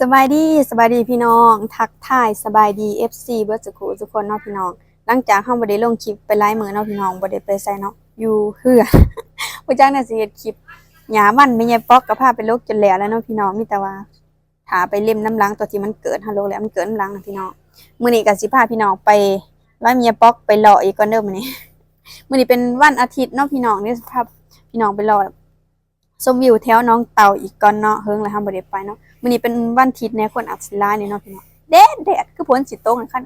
สบายดีสบายดีพี่น้อง ทักทายสบายดี FC เบิร์ดสุขุทุกคนเนาะพี่น้อง หลังจากเฮาบ่ได้ลงคลิปไปไลฟ์มือเนาะพี่น้องบ่ได้ไปไสเนาะอยู่เฮือนบ่จักน่าสิเฮ็ดคลิปหยามันไม่ใหญ่ปอกก็พาไปลกจนแล้วแล้วเนาะพี่น้องมีแต่ว่าถาไปเล่มน้ำล้างตัวที่มันเกิดฮัลโหลแล้วมันเกิดน้ำล้างนะพี่น้องมื้อนี้ก็สิพาพี่น้องไปร้อยเมียปอกไปเลาะอีกก่อนเด้อมื้อนี้มื้อนี้เป็นวันอาทิตย์เนาะพี่น้องนี่สิพาพี่น้องไปเลาะชมวิวแถวน้องเต่าอีกก่อนเนาะเฮิงแล้วเฮาบ่ได้ไปเนาะ มื้อนี้เป็นวันอาทิตย์แน่คนอัดสิลานี่เนาะพี่น้องแดดแดดคือฝนสิตกนั่นคั่น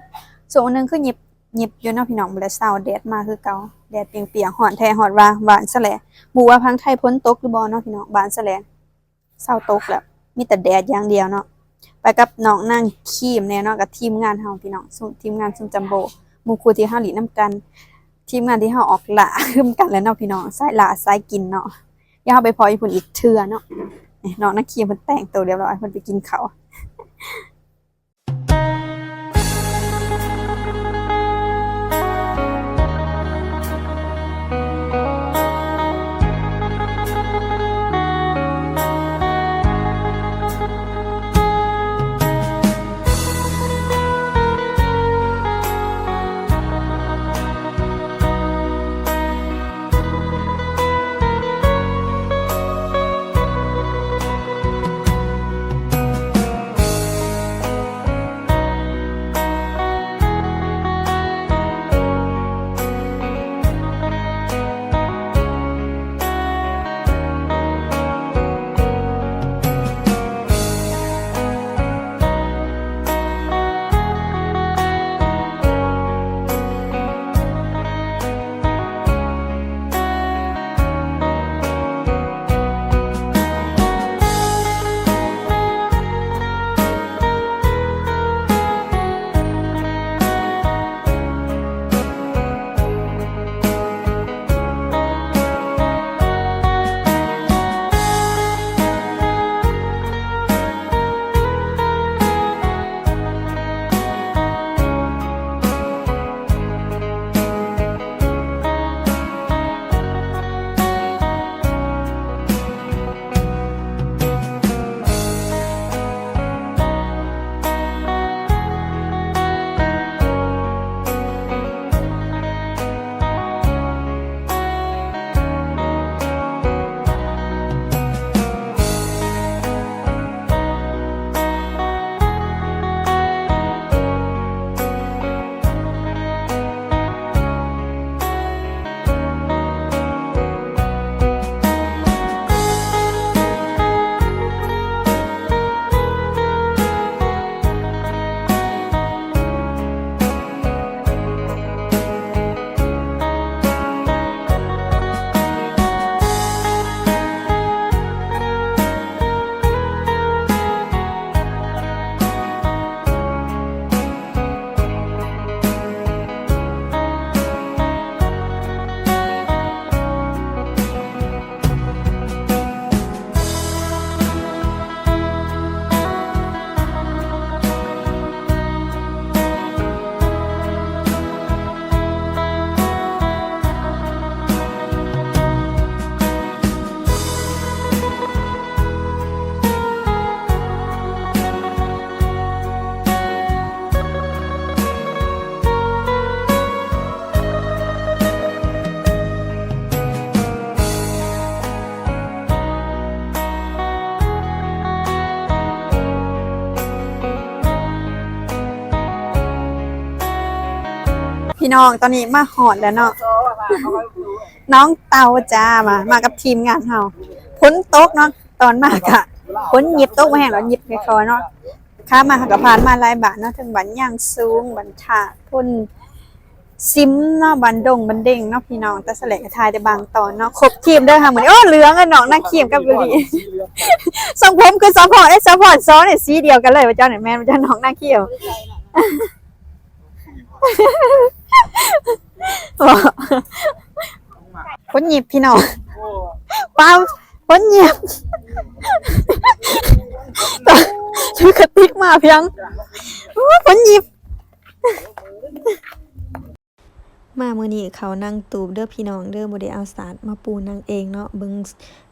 ส่วนอันหนึงคือหยิบหยิบอยู่เนาะพี่น้องบ่ได้เศร้าแดดมาคือเก่าแดดเปียงๆฮ้อนแท้ฮ้อนว่าหวานซะแหละบ่ว่าพังไทยพ้นตกหรือบ่เนาะพี่น้องบานซะแหละเศร้าตกแล้วมีแต่แดดอย่างเดียวเนาะไปกับน้องนางคีมแน่เนาะกับทีมงานเฮาพี่น้องซุมทีมงานซุมจัมโบหมู่ครูที่เฮาหลีนํกัน ทีมงานที่เฮาออกหละรึมกันแล้วเนาะพี่น้องสายหละสายกินเนาะอย่าเฮาไปพออีพุ่นอีกเทื่อเนาะ น้องนักเขียนมันแต่งตัวเรียบร้อยมันไปกินเขา น้องตอนนี้มาหอดแล้วเนาะน้องเตาจ้ามา มากับทีมงานเฮาพ้นโตกเนาะตอนมากอะพ้นหยิบโต๊ะมาแห้งแล้วหยิบไปคอยเนาะค้ามาหากระพานมาหลายบาทเนาะถึงบันย่างสูงบันถาดพ่นซิมเนาะบันดงบันเด้งเนาะพี่น้องแต่แสลกกระทายได้บางตอนเนาะครบทีมเด้อค่ะเหมือนโอ้เหลืองอะน้องนักเขียมกับบุรีทรงผมคือซัพพอร์ตได้ซัพพอร์ตซ้อนเนี่ยสีเดียวกันเลยว่าเจ้าไหนแม่นว่าเจ้าน้องหน้าเขียว คนหยิบพี่น้องเปล่าคนหยิบชื่อกระติกมาเพียงโอ้คนหยิบ มามื้อนี้เขานั่งตูบเด้อพี่น้องเด้อบ่ได้เอาสาดมาปูนั่งเองเนาะเบิ่ง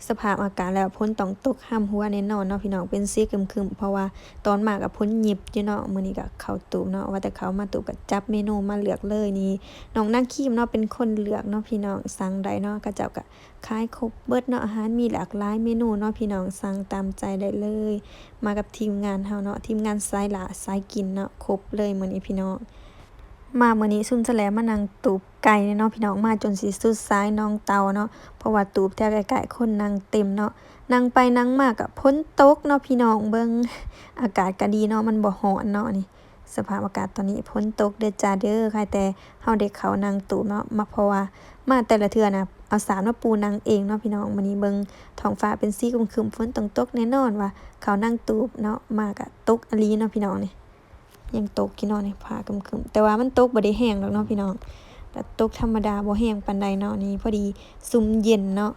สภาพอากาศแล้วฝนต้องตกห้ามหัวแน่นอนเนาะพี่น้องเป็นสีครึมๆเพราะว่าตอนมาก็ฝนหยิบอยู่เนาะมื้อนี้ก็เขาตูบเนาะว่าแต่เขามาตูบก็จับเมนูมาเลือกเลยนี่น้องนางคีมเนาะเป็นคนเลือกเนาะพี่น้องสั่งได้เนาะก็เจ้าก็ขายครบเบิดเนาะอาหารมีหลากหลายเมนูเนาะพี่น้องสั่งตามใจได้เลย มากับทีมงานเฮาเนาะทีมงานสายหลาสายกินเนาะครบเลยมื้อนี้พี่น้อง มาเมื้อนี้ซุ่มแสลมานั่งตูบไก่เนาะพี่น้องมาจนสิสุดซ้ายน้องเตาเนาะเพราะว่าตูบแถวใกล้ๆคนนั่งเต็มเนาะนั่งไปนั่งมาก็พ้นตกเนาะพี่น้องเบิ่งอากาศก็ดีเนาะมันบ่ร้อนเนาะนี่ สภาพอากาศตอนนี้พ้นตกเด้อจ้าเด้อใครแต่เฮาได้เขานั่งตูบเนาะมาเพราะว่ามาแต่ละเทื่อนะเอาสารมาปูนั่งเองเนาะพี่น้องมื้อนี้เบิ่งท้องฟ้าเป็นสีครึมฝนต้องตกแน่นอนว่าเขานั่งตูบเนาะมาก็ตกอลีเนาะพี่น้องนี่ ยังตกกี่นอนนี่ผ้าครึมแต่ว่ามันตกบ่ได้แห้งหรอกเนาะพี่น้องแต่ตกธรรมดาบ่แห้งปานใดเนาะนี่พอดีซุ่มเย็นเนาะ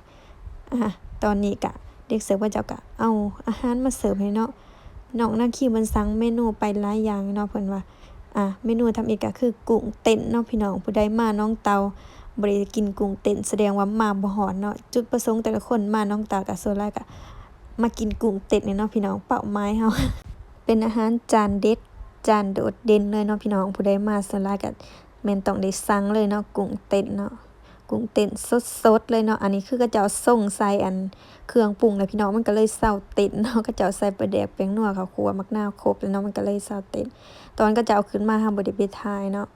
อะตอนนี้กะ เด็กเสิร์ฟว่าเจ้ากะเอาอาหารมาเสิร์ฟให้เนาะน้องนาคีมันสั่งเมนูไปหลายอย่างเนาะเพิ่นว่าอะเมนูทำอีกก็คือกุ้งเต้นเนาะพี่น้องผู้ใดมาน้องเตาบ่ได้กินกุ้งเต้นแสดงว่ามาบ่ฮอดเนาะจุดประสงค์แต่ละคนมาน้องเตากับโซล่าก็มากินกุ้งเต้นเนี่ยเนาะพี่น้องเป้าหมายเฮาเป็นอาหารจานเด็ด จานโดดเด่นเลยเนาะพี่น้องผู้ใดมาสลายกับแมนต้องได้สั่งเลยเนาะกุ้งเต้นเนาะกุ้งเต้นสดๆเลยเนาะอันนี้คือก็เจ้าส่งใส่อันเครื่องปรุงแล้วพี่น้องมันก็เลยเศร้าเต้นเนาะก็เจ้าใส่ปลาแดกแป้งนัวข้าวคั่วมักนาวครบแล้วเนาะมันก็เลยเศร้าเต้นตอนก็จะเอาขึ้นมาทำบ่ได้ไปทายเนาะ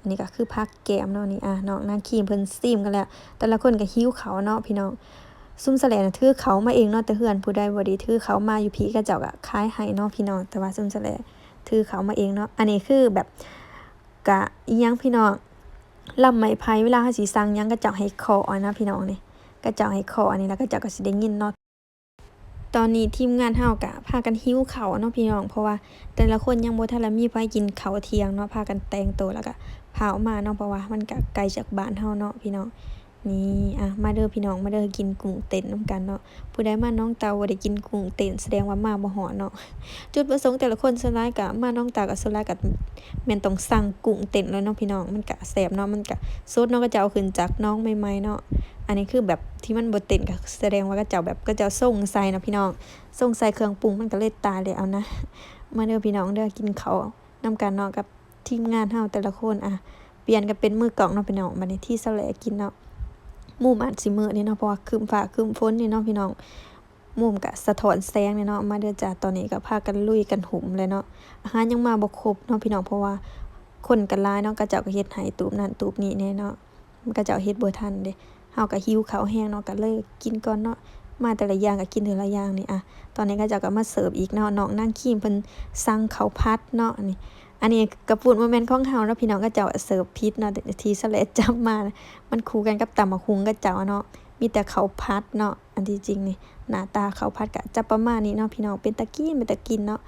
อันนี้ก็คือผักแกมเนาะนี่อะน้องนางครีมเพิ่นซีมกันแล้ว แต่ละคนก็หิ้วเขาเนาะพี่น้องซุ่มแสลนะถือเขามาเองเนาะแต่เฮือนผู้ใดบ่ได้ถือเขามาอยู่พี่ก็เจ้าก็ขายให้เนาะพี่น้องแต่ว่าซุ่มแสล ถือเขามาเองเนาะ อันนี้คือแบบกะอียังพี่น้องลำไม้ไผ่เวลาเขาสิสั่งยังก็เจ้าให้ขออนะพี่น้องนี่ก็เจ้าให้ขออันนี้แล้วก็เจ้าก็สิได้ยินเนาะตอนนี้ทีมงานเฮากะพากันหิ้วเขาเนาะพี่น้องเพราะว่าแต่ละคนยังบ่ทันละมีไฟกินเขาเทียงเนาะพากันแต่งตัวแล้วก็พามาเนาะเพราะว่ามันก็ไกลจากบ้านเฮาเนาะพี่น้อง นี่อะมาเด้อพี่น้องมาเด้อกินกุ้งเต้นนํกันเนาะผู้ใดมาน้องเตาบ่ได้กินกุ้งเต้นแสดงว่ามาบ่ฮอเนาะจุดประสงค์แต่ละคนสลายก็มาน้องตากับสลายก็แม่นต้องสั่งกุ้งเต้นเลยเนาะพี่น้องมันก็แซ่บเนาะมันก็สดเนาะก็จะเอาขึ้นจากน้องใหม่ๆเนาะอันนี้คือแบบที่มันบ่เต้นก็แสดงว่าก็จ้าแบบก็จ้าส่งใส่เนาะพี่น้องส่งใส่เครื่องปรุงมันก็เลยตายเลยเอานะ มาเด้อพี่น้องเด้อกินเขาวนํกันเนาะกับทีมงานเฮาแต่ละคนอะเปลี่ยนกันเป็นมือกล่องเนาะพี่น้องบัดนี้ที่สลกินเนาะ มู่อาจสิมื้อนี่เนาะเพราะว่าครึ้มฟ้าครึ้มฝนนี่เนาะพี่น้องมุมกะสะท้อนแสงเนี่ยเนาะมาเด้อจ้าตอนนี้ก็พากันลุยกันหุ่มเลยเนาะอาหารยังมาบ่ครบเนาะพี่น้องเพราะว่าคนกันลายเนาะก็เจ้าก็เฮ็ดให้ตูบนั่นตูบนี่แน่เนาะมันก็เจ้าเฮ็ดบ่ทันเด้เฮาก็หิวข้าวแห้งเนาะก็เลยกินก่อนเนาะมาแต่ละอย่างก็กินแต่ละอย่างนี่อะตอนนี้ก็เจ้าก็มาเสิร์ฟอีกเนาะน้องนางครีมเพิ่นสั่งข้าวผัดเนาะนนี้ อันนี้กระปุนบ่แม่นของเฮาเนาะพี่น้องก็เจ้าเสิร์ฟผิดเนาะแต่ทีสเลจำมา มันคู่กันกับตำบักหุ่งก็เจ้าเนาะมีแต่เขาวผัดเนาะอันที่จริงนี่หน้าตาเขาวผัดก็จะประมาณนี้เนาะพี่น้องเป็นตะกินเป็นตะกินเนาะ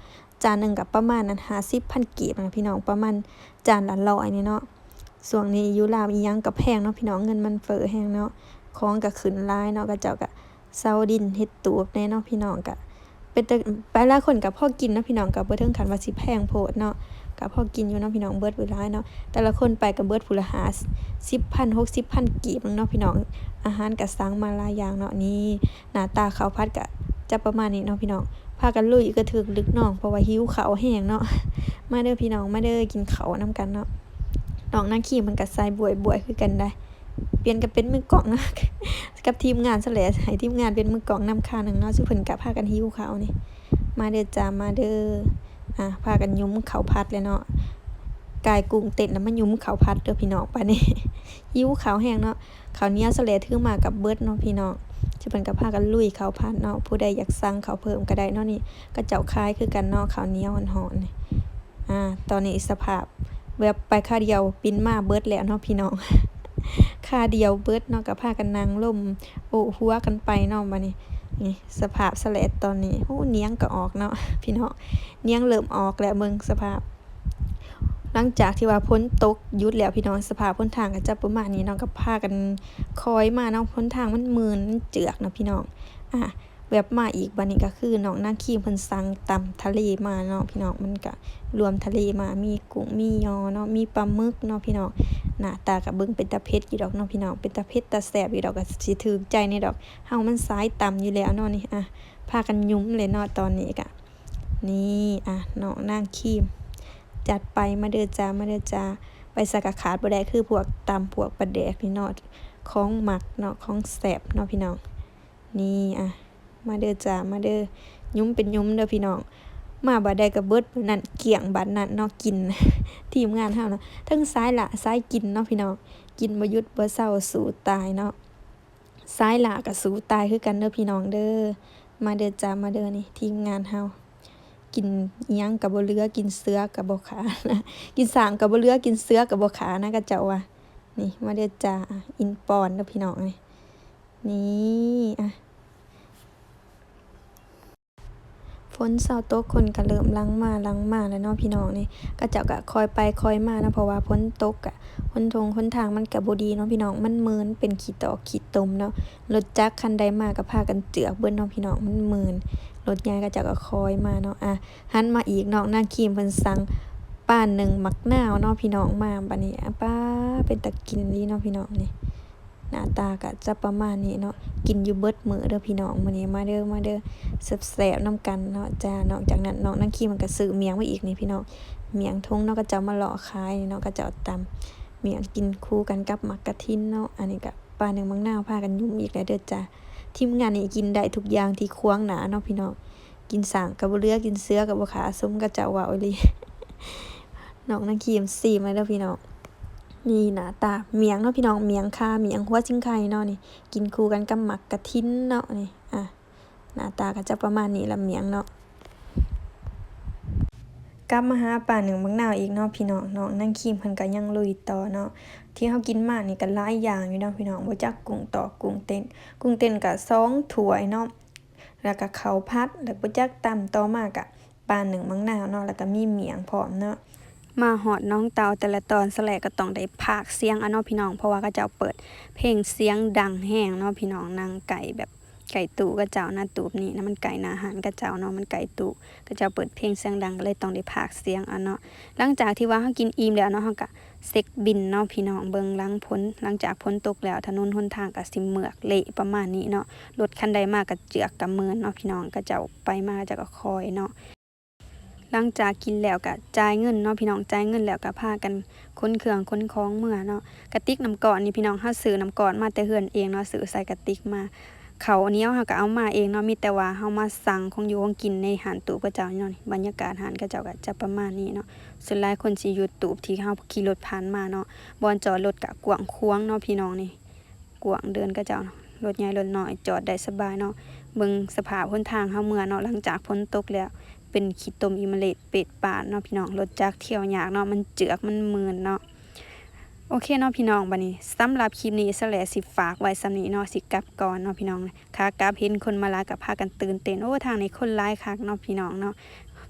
จานหนึ่งกับประมาณนั้น50,000กีบนะพี่น้องประมาณจานละร้อยนี่เนาะส่วนนี้ยู่ลาวอียังกับแพงเนาะพี่น้องเงินมันเฟ้อแฮงเนาะของก็ขึ้นลายเนาะก็เจ้าก็เซาดินเฮ็ดตูบแน่เนาะพี่น้องก็เป็นแต่ไปลายคนก็พอกินเนาะพี่น้องก็บ่ถึงขันว่าสิแพงโพดเนาะ ก็พอกินอยู่เนาะพี่น้องเบิดเวลายเนาะแต่ละคนไปก็เบิดผู้ละ50,000 60,000กีบเนาะพี่น้องอาหารก็สั่งมาลายอย่างเนาะนี่หน้าตาเขาวผัดก็จะประมาณนี้เนาะพี่น้องพากันลุยกระถึกลึกน้องเพราะว่าหิวเขาแห้งเนาะมาเด้อพี่น้องมาเด้อกินเขาวนํกันเนาะน้องนางขี้มันก็ใส่บวยบวยคือกันได้ เปลี่ยนกันเป็นมือกล่องนะกับทีมงานซะและให้ทีมงานเป็นมือกล่องนำค่าหนึ่งเนาะซึ่งเพิ่นก็พากันหิวเขานี่มาเด้อจ้ามาเด้อ อะพากันยุ้มเขาวผัดเลยเนาะกายกุ้งเต้นแล้วมันยุ้มเขาวผัดเด้อพี่น้องปานนี้หิวเขาแห้งเนาะเขาเนี้ยวซะแหละถือมากับเบิร์ดเนาะพี่น้องจะเป็นกับพากันลุยเขาวผัดเนาะผู้ใดอยากสั่งเขาเพิ่มก็ได้เนาะนี่ก็เจ้าคายคือกันเนาะข้าเนี้ยหอนๆนี่อ่าตอนนี้สภาพแบบไปค่าเดียวปินมาเบิร์ดแล้วเนาะพี่น้องค่าเดียวเบิร์ดเนาะก็พากันนั่งล่มโอ้หัวกันไปเนาะบัดนี้ นี่สภาพสแลดตอนนี้หู้เนียงก็ออกเนาะพี่น้องเนียงเริ่มออกแล้วเบิ่งสภาพ หลังจากที่ว่าพ้นตกยุดแล้วพี่น้องสภาพพ้นทางก็จะประมาณนี้น้องก็พากันคอยมาเนาะพ้นทางมันมืนมันเจือกนะพี่น้องอะ แวบมาอีกบัดนี้ก็คือน้องนางคีมเพิ่นสั่งตำทะเลมาเนาะพี่น้องมันก็รวมทะเลมามีกุ้งมียอเนาะมีปลาหมึกเนาะพี่น้องหน้าตาก็เบิ่งเป็นตาเผ็ดอยู่ดอกเนาะพี่น้องเป็นตาเผ็ดตาแซ่บอยู่ดอกก็สิถูกใจในดอกเฮามันสายตำอยู่แล้วเนาะนี่อะพากันยุ้มเลยเนาะตอนนี้ก็นี่อะน้องนางคีม จัดไปมาเด้อจ้ามาเด้อจ้าไปสักขาดบ่ได้คือพวกตำพวกปลาแดกนี่เนาะของหมักเนาะของแซ่บเนาะพี่น้องนี่อะ มาเด้อจ้ามาเด้อยุ้มเป็นยุ้มเด้อพี่น้อง มาบัดใดก็เบิดมื้อนั้นเกี่ยงบัดนั้นเนาะกิน ทีมงานเฮาเนาะทั้งซ้ายละซ้ายกินเนาะพี่น้องกินบ่หยุดบ่เศร้าสู้ตายเนาะซ้ายละก็สู้ตายคือกันเด้อพี่น้องเด้อมาเด้อจ้ามาเด้อนี่ทีมงานเฮากินยังก็บ่เหลือกินเสือก็บ่ขานะกินสางก็บ่เหลือกินเสือก็บ่ขานะก็เจ้าว่านี่มาเด้อจ้าอินปอนเด้อพี่น้องนี่นี่อะ ฝนเศร้าตกคนก็เริ่มลังมาลังมาแล้วเนาะพี่น้องนี่ก็เจ้าก็คอยไปคอยมานะเพราะว่าฝนตกอะหนทงหนทางมันก็บ่ดีเนาะพี่น้องมันเมืนเป็นขี้ตอกขี้ตมเนาะรถจักรคันใดมาก็พากันเจือกเบิ่นเนาะพี่น้องมันเมืนรถใหญ่ก็เจ้าก็คอยมาเนาะอะหันมาอีกเนาะนางคีมเพิ่นสั่งป้านหนึ่งมักหนาวเนาะพี่น้องมาบัดนี้อะป้าเป็นตะกินดีเนาะพี่น้องนี่ หน้าตาก็จะประมาณนี้เนาะกินอยู่เบิดมือเด้อพี่น้องมื้อนี้มาเด้อมาเด้อแซ่บๆน้ำกันเนาะจ้านอกจากนั้นน้องนั่งขี้มันก็ซื้อเมียงมาอีกนี่พี่น้องเมียงทงเนาะก็จะมาหล่อขายเนาะก็จะเอาตำเมียงกินคู่กันกับมักกะทินเนาะอันนี้ก็ปลาหนึ่งมังนาวพากันยุ่มอีกแล้วเด้อจ้าทีมงานนี่กินได้ทุกอย่างที่ควงหนาเนาะพี่น้องกินสางกับบ่เรือกินเสื้อกับบ่ขาซุ้มก็จะว่าอลยน้องนั่งขี้มซีมาเด้อพี่น้อง นี่หน้าตาเมียงเนาะพี่น้องเมียงคาเมียงหัวจิ้งไข่เนาะนี่ กินคู่กันกับหมักกะทินเนาะนี่อะหน้าตาก็จะประมาณนี้ละเมียงเนาะกลับมาหาป่าหนึ่งบางนาวอีกเนาะพี่น้องเนาะนั่งคีมเพิ่นก็ยังลุยต่อเนาะที่เฮากินมานี่ก็หลายอย่างอยู่เนาะพี่น้องบ่จักกุ้งต่อกุ้งเต้น กุ้งเต้นก็สองถ้วยเนาะแล้วก็ข้าวผัดแล้วบ่จักตำต่อมาก็ป่าหนึ่งบางนาวเนาะแล้วก็มีเมียงพร้อมเนาะ มาหอดน้องเตาแต่ละตอนสแลก็ต้องได้พากเสียงอะเนาะพี่น้อง เพราะว่าก็จะเปิดเพลงเสียงดังแห้งเนาะพี่น้องนางไก่แบบไก่ตู่ก็เจ้าหน้าตูบนี่นะมันไก่นาหารก็เจ้าเนาะมันไก่ตู่ก็เจ้าเปิดเพลงเสียงดังก็เลยต้องได้พากเสียงอะเนาะหลังจากที่ว่าเฮากินอิ่มแล้วเนาะเฮาก็เซ็กบินเนาะพี่น้องเบิงหลังพ้นหลังจากพ้นตกแล้วถนนหนทางก็สิเมือกเละประมาณนี้เนาะรถคันใดมาก็เจือกกะเมินเนาะพี่น้องก็เจ้าไปมากจ้าก็คอยเนาะ หลังจากกินแล้วก็จ่ายเงินเนาะพี่น้องจ่ายเงินแล้วก็พากันขนเครื่องขนของเมื่อเนาะกระติกน้ำก่อนนี่พี่น้องเฮาซื้อน้ำก่อนมาแต่เฮือนเองเนาะซื้อใส่กระติกมาเขาเนี้ยเฮาก็เอามาเองเนาะมีแต่ว่าเฮามาสั่งของอยู่ของกินในหานตูบกระเจ้าเนาะนี่บรรยากาศหานกระเจ้าก็จะประมาณนี้เนาะส่วนหลายคนสิอยู่ตูบที่เฮาขี่รถผ่านมาเนาะบอนจอดรถก็กวางขวงเนาะพี่น้องนี่กวางเดินกระเจ้าเนาะรถใหญ่รถน้อยจอดได้สบายเนาะเบิ่งสภาพหนทางเฮาเมื่อเนาะหลังจากฝนตกแล้ว เป็นขี้ตมอิมเลตเป็ดป่านเนาะพี่น้องรถจักรเที่ยวยากเนาะมันเจือกมันมืนเนาะโอเคเนาะพี่น้องบัดนี้สำหรับคลิปนี้สแลสิฝากไว้สำนี้เนาะสิกลับก่อนเนาะพี่น้องค่ะกลับเห็นคนมาลากับพากันตื่นเต้นโอ้ทางนี้คนหลายคักเนาะพี่น้องเนาะ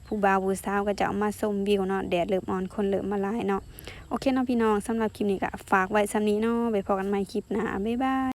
ผู้บ่าวผู้สาวก็จะเอามาชมวิวเนาะแดดเริ่มอ่อนคนเริ่มมาลายเนาะโอเคเนาะพี่น้องสำหรับคลิปนี้ก็ฝากไว้สำนี้เนาะไปพบกันใหม่คลิปหน้าบ๊ายบาย